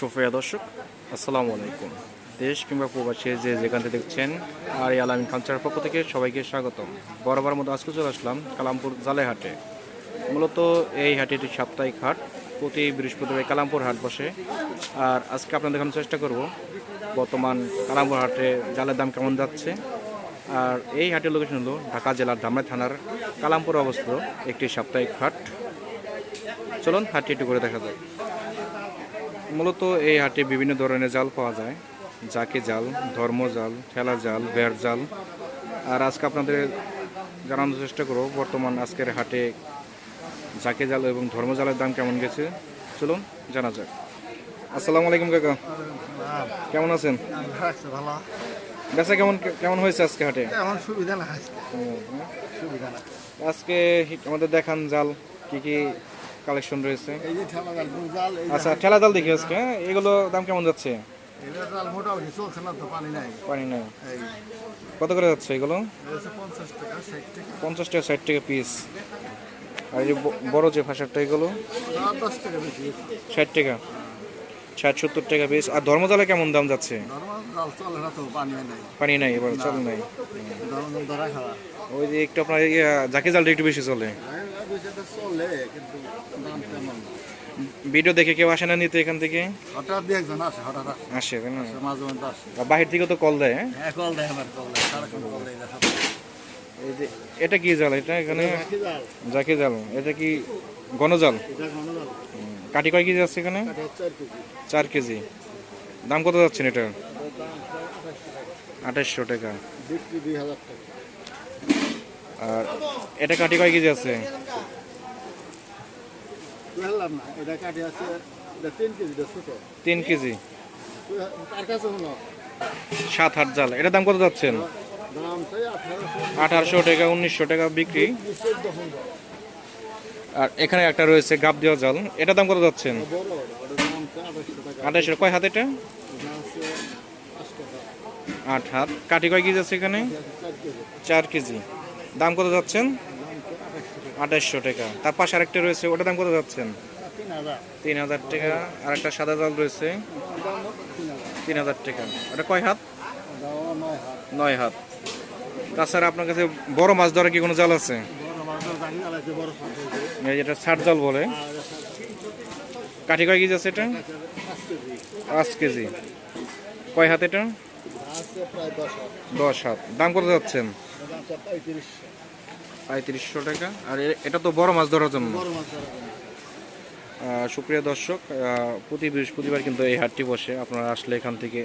সুপ্রিয়া দর্শক, আসসালামু আলাইকুম। দেশ কিংবা প্রবাসী যে যেখান থেকে দেখছেন, আর এই আলামিন কালচারের পক্ষ থেকে সবাইকে স্বাগতম। বরাবর মতো আজকে চলে আসলাম কালামপুর জালে হাটে। মূলত এই হাটটি সাপ্তাহিক হাট, প্রতি বৃহস্পতিবার কালামপুর হাট বসে। আর আজকে আপনাদের দেখানোর চেষ্টা করব, বর্তমান কালামপুর হাটে জালের দাম কেমন যাচ্ছে। আর এই হাটের লোকেশন হলো ঢাকা জেলার ধামরাই থানার কালামপুর অবস্থিত একটি সাপ্তাহিক হাট। চলুন হাটটি একটু করে দেখা যায় মূলত এই হাটে বিভিন্ন ধরনের জাল পাওয়া যায়। জাকে জাল ধর্ম জাল ঠেলা জাল বেড় জাল। আর আজকে আপনাদের জানানোর চেষ্টা করব বর্তমান আজকের হাটে জাকে জাল এবং ধর্ম জালের দাম কেমন গেছে? চলুন জানা যাক। আসসালামু আলাইকুম কাকা। কেমন আছেন? বেচা কেমন কেমন হয়েছে আজকে হাটে? সুবিধা না আজকে আমাদের দেখান জাল কি কি কালেকশন রয়েছে। আচ্ছা ঠেলা জাল দেখি আজকে হ্যাঁ? এগুলো দাম কেমন যাচ্ছে? পানি নাই। কত করে যাচ্ছে এগুলো? পঞ্চাশ টাকা ষাট টাকা। পিস আর যে বড় যে ফাঁসারটা এগুলো? ষাট টাকা। ষাট সত্তর টাকা পিস আর ধর্মতলা কেমন দাম যাচ্ছে? পানি নাই। এবার চল নাই। ওই যে একটু আপনার ইয়া, জাকি জালটা একটু বেশি চলে। বিষয়টা চলে কিন্তু দাম তেমন না ভিডিও দেখে কেউ আসে না নিতে এখান থেকে? হঠাৎ দিয়ে একজন আসে হঠাৎ আসে। আসে না? মাঝে মধ্যে আসে। বাহির থেকে তো কল দেয় হ্যাঁ? হ্যাঁ কল দেয় আমার কল দেয়। সারাক্ষণ কল দেয় এটা কি জাল? এটা এখানে কি জাল জাকি জাল। এটা কি গণজাল জাল কাটি কয় কেজি আছে এখানে? চার কেজি। দাম কত যাচ্ছেন প্রায় আঠাশশো টাকা। আর এটা কাটি কয় কেজি আছে? বুঝলাম না এটা কাঠি আছে এটা তিন কেজি ছোট তিন কেজি? তার কাছে হলো। সাত হাট জাল। এটার দাম কত যাচ্ছেন? আঠারোশো। টাকা উনিশশো টাকা বিক্রি। আর এখানে একটা রয়েছে গাব দেওয়া জাল। এটার দাম কত যাচ্ছেন? আঠাশশো কয় হাত এটা? আট হাত। কাটি কয় কেজি আছে এখানে? চার কেজি। দাম কত যাচ্ছেন? আঠাশশো টাকা। তার পাশে আরেকটা রয়েছে ওটার দাম কত যাচ্ছেন? তিন হাজার। টাকা। আর একটা সাদা জাল রয়েছে তিন হাজার টাকা। ওটা কয় হাত? নয় হাত। তাছাড়া আপনার কাছে বড় মাছ ধরার কি কোনো জাল আছে? মাছের দামি জাল বলে। এটা কাঠি কয় কেজি আছে এটা? পাঁচ কেজি। কয় হাত এটা? দশ হাত। দাম কত যাচ্ছেন? এটা পঁয়ত্রিশশো টাকা। আর এটা তো বড় মাছ ধরার জন্য। বড় মাছ। সুপ্রিয় দর্শক প্রতি বৃহস্পতিবার কিন্তু এই হাটটি বসে। আপনারা আসলে এখান থেকে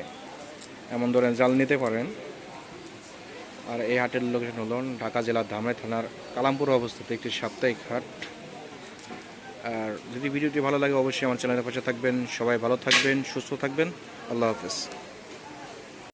এমন ধরনের জাল নিতে পারেন। আর এই হাটের লোকেশন হল ঢাকা জেলার ধামরাই থানার কালামপুর অবস্থিত একটি সাপ্তাহিক হাট। আর যদি ভিডিওটি ভালো লাগে অবশ্যই আমার চ্যানেলের পাশে থাকবেন। সবাই ভালো থাকবেন সুস্থ থাকবেন। আল্লাহ হাফেজ।